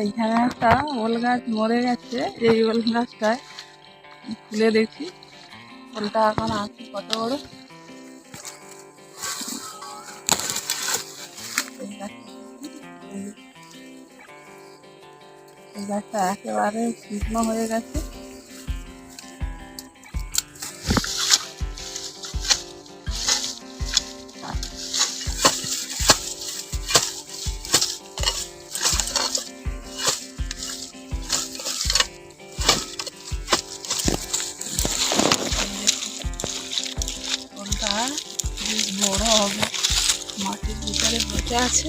এইখানে একটা ওল গাছ মরে গেছে, এই ওল গাছটায় খুলে দেখি। ওলটা এখন আছে কত বড়? এই গাছটা একেবারে শুকনো হয়ে গেছে। আছে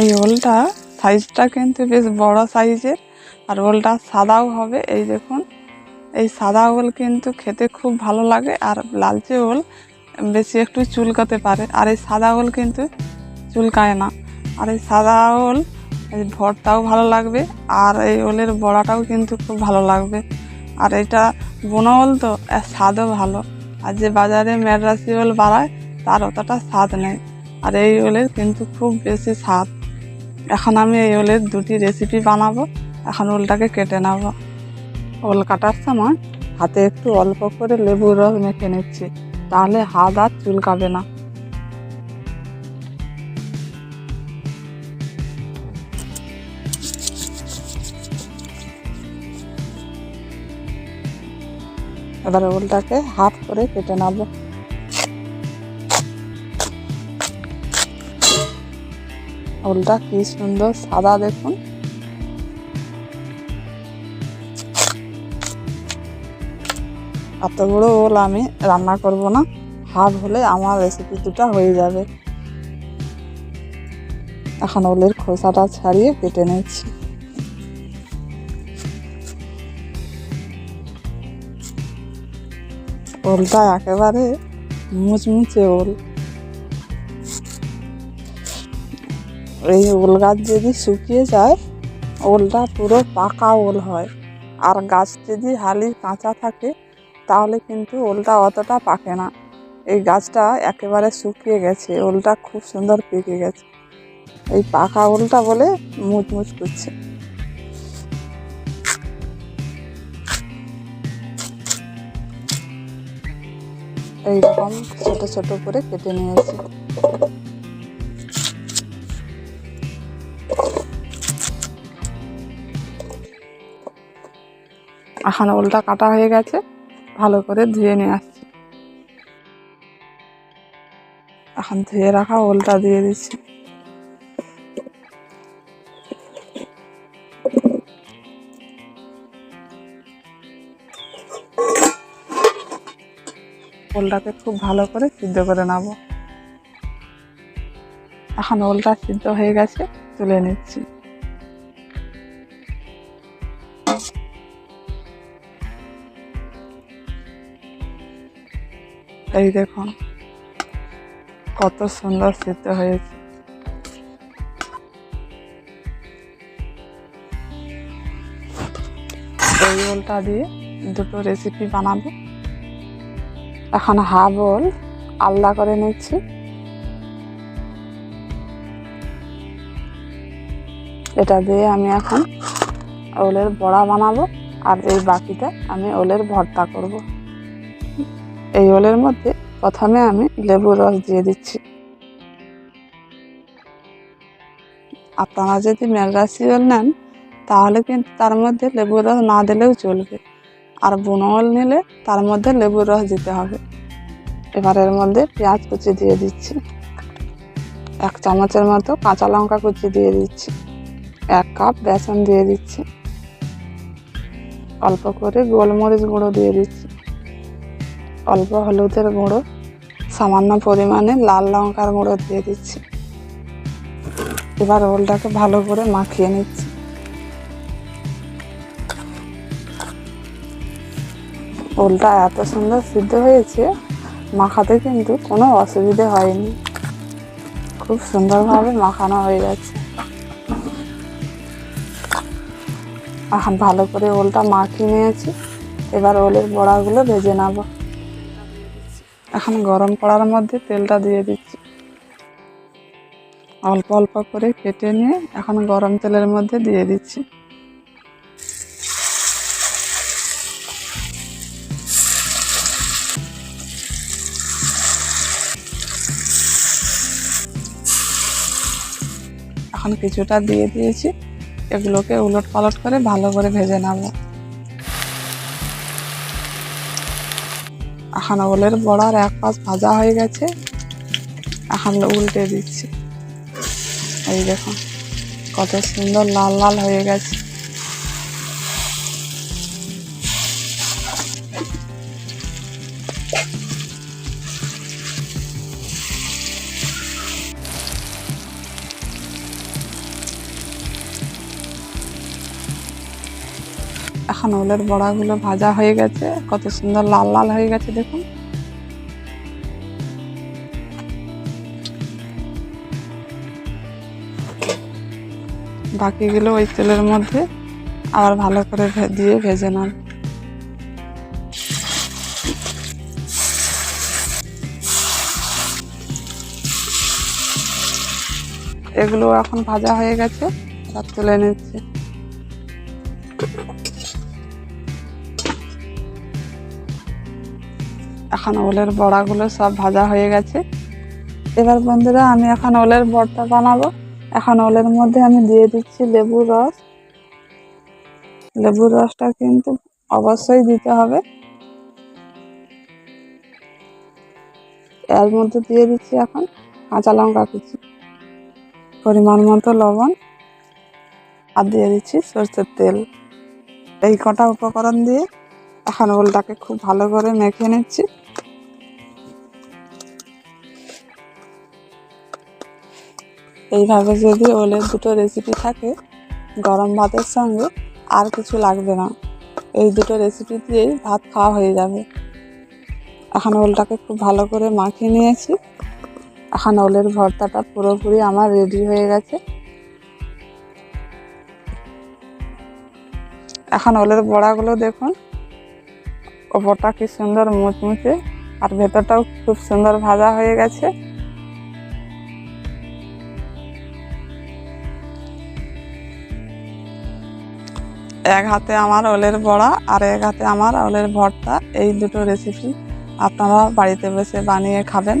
এই ওলটা সাইজটা কিন্তু বেশ বড় সাইজের আর ওলটা সাদাও হবে। এই দেখুন, এই সাদা ওল কিন্তু খেতে খুব ভালো লাগে, আর লালচে ওল বেশি একটু চুলকাতে পারে। আর এই সাদা ওল কিন্তু চুলকায় না। আর এই সাদা ওল ভরটাও ভালো লাগবে, আর এই ওলের বড়াটাও কিন্তু খুব ভালো লাগবে। আর এটা বোনা ওল তো স্বাদও ভালো। আর যে বাজারে মেডরাসি ওল বাড়ায়, তার অতটা স্বাদ নেই। আর এই ওলের কিন্তু খুব বেশি স্বাদ। এখন আমি এই ওলের দুটি রেসিপি বানাবো। এখন ওলটাকে কেটে নেব। ওল কাটার সময় হাতে একটু অল্প করে লেবুর রস মেখে নিচ্ছি, তাহলে হাত আর চুলকাবে না। এবার ওলটাকে হাফ করে কেটে নেব। ওলটা কি সুন্দর সাদা দেখুন। এত বড় ওল আমি রান্না করব না হাফ হলে আমার রেসিপি দুটা হয়ে যাবে। এখন ওলের খোসাটা ছাড়িয়ে কেটে নিচ্ছি। ওলটা একেবারে মুচমুচে ওল। এই ওল গাছ যদি শুকিয়ে যায়, ওলটা পুরো পাকা ওল হয়। আর গাছ যদি হালি কাঁচা থাকে, তাহলে কিন্তু ওলটা অতটা পাকে না। এই গাছটা একেবারে শুকিয়ে গেছে, ওলটা খুব সুন্দর পেকে গেছে। এই পাকা ওলটা বলে মুচমুচ করছে। এইরকম ছোট ছোট করে কেটে নিয়েছি। এখন ওলটা কাটা হয়ে গেছে। ভালো করে ধুয়ে নিয়ে আসছি। এখন ধুয়ে রাখা ওলটা দিয়ে দিচ্ছি। ওলটাকে খুব ভালো করে সিদ্ধ করে নেব। এখন ওলটা সিদ্ধ হয়ে গেছে, তুলে নিচ্ছি। এই দেখুন, কত সুন্দর সিদ্ধ হয়েছে। এই ওলটা দিয়ে দুটো রেসিপি বানাবো। এখন হাফ ওল আলাদা করে নিচ্ছি। এটা দিয়ে আমি এখন ওলের বড়া বানাবো আর এই বাকিটা আমি ওলের ভর্তা করব। এই ওলের মধ্যে প্রথমে আমি লেবুর রস দিয়ে দিচ্ছি। আপনারা যদি মেলরাশি ওল নেন, তাহলে কিন্তু তার মধ্যে লেবুর রস না দিলেও চলবে। আর বুনো ওল নিলে তার মধ্যে লেবুর রস দিতে হবে। এবার এর মধ্যে পেঁয়াজ কুচি দিয়ে দিচ্ছি। এক চামচের মতো কাঁচা লঙ্কা কুচি দিয়ে দিচ্ছি। এক কাপ বেসন দিয়ে দিচ্ছি। অল্প করে গোলমরিচ গুঁড়ো দিয়ে দিচ্ছি। অল্প হলুদের গুঁড়ো, সামান্য পরিমাণে লাল লঙ্কার গুঁড়ো দিয়ে দিচ্ছি। এবার ওলটাকে ভালো করে মাখিয়ে নিচ্ছি। ওলটা এত সুন্দর সিদ্ধ হয়েছে, মাখাতে কিন্তু কোনো অসুবিধে হয়নি। খুব সুন্দরভাবে মাখানো হয়ে গেছে। এখন ভালো করে ওলটা মাখিয়ে নিয়েছি। এবার ওলের বড়াগুলো ভেজে নেব। এখন গরম কড়ার মধ্যে তেলটা দিয়ে দিচ্ছি। অল্প অল্প করে কেটে নিয়ে এখন গরম তেলের মধ্যে দিয়ে দিচ্ছি। এখন কিছুটা দিয়ে দিয়েছি। এগুলোকে উলট পালট করে ভালো করে ভেজে নেব। এখন ওলের বড়ার এক পাশ ভাজা হয়ে গেছে। এখন উল্টে দিচ্ছি। এই দেখো, কত সুন্দর লাল লাল হয়ে গেছে। এখন ওলের বড়াগুলো ভাজা হয়ে গেছে, কত সুন্দর লাল লাল হয়ে গেছে, দেখুন। বাকিগুলো ওই তেলের মধ্যে আবার ভালো করে দিয়ে ভেজে নেন। এগুলো এখন ভাজা হয়ে গেছে তুলে নিচ্ছি। এখন ওলের বড়াগুলো সব ভাজা হয়ে গেছে। এবার বন্ধুরা আমি এখন ওলের ভর্তা বানাবো। এখন ওলের মধ্যে আমি দিয়ে দিচ্ছি লেবুর রস। লেবুর রসটা কিন্তু অবশ্যই দিতে হবে। এর মধ্যে দিয়ে দিচ্ছি এখন কাঁচা লঙ্কা কুচি, পরিমাণ মতো লবণ, আর দিয়ে দিচ্ছি সরষের তেল। এই কটা উপকরণ দিয়ে এখন ওলটাকে খুব ভালো করে মেখে নিচ্ছি। এইভাবে যদি ওলের দুটো রেসিপি থাকে, গরম ভাতের সঙ্গে আর কিছু লাগবে না। এই দুটো রেসিপি দিয়েই ভাত খাওয়া হয়ে যাবে। এখন ওলটাকে খুব ভালো করে মাখিয়ে নিয়েছি। এখন ওলের ভর্তাটা পুরোপুরি আমার রেডি হয়ে গেছে। এখন ওলের বড়াগুলো দেখুন, ওপরটা কি সুন্দর মুচমুচে, আর ভেতরটাও খুব সুন্দর ভাজা হয়ে গেছে। এক হাতে আমার ওলের বড়া আর এক হাতে আমার ওলের ভর্তা, এই দুটো রেসিপি আপনারা বাড়িতে বসে বানিয়ে খাবেন।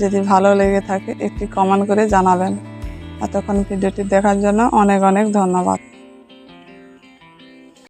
যদি ভালো লেগে থাকে একটি কমেন্ট করে জানাবেন। এতক্ষণ ভিডিওটি দেখার জন্য অনেক অনেক ধন্যবাদ।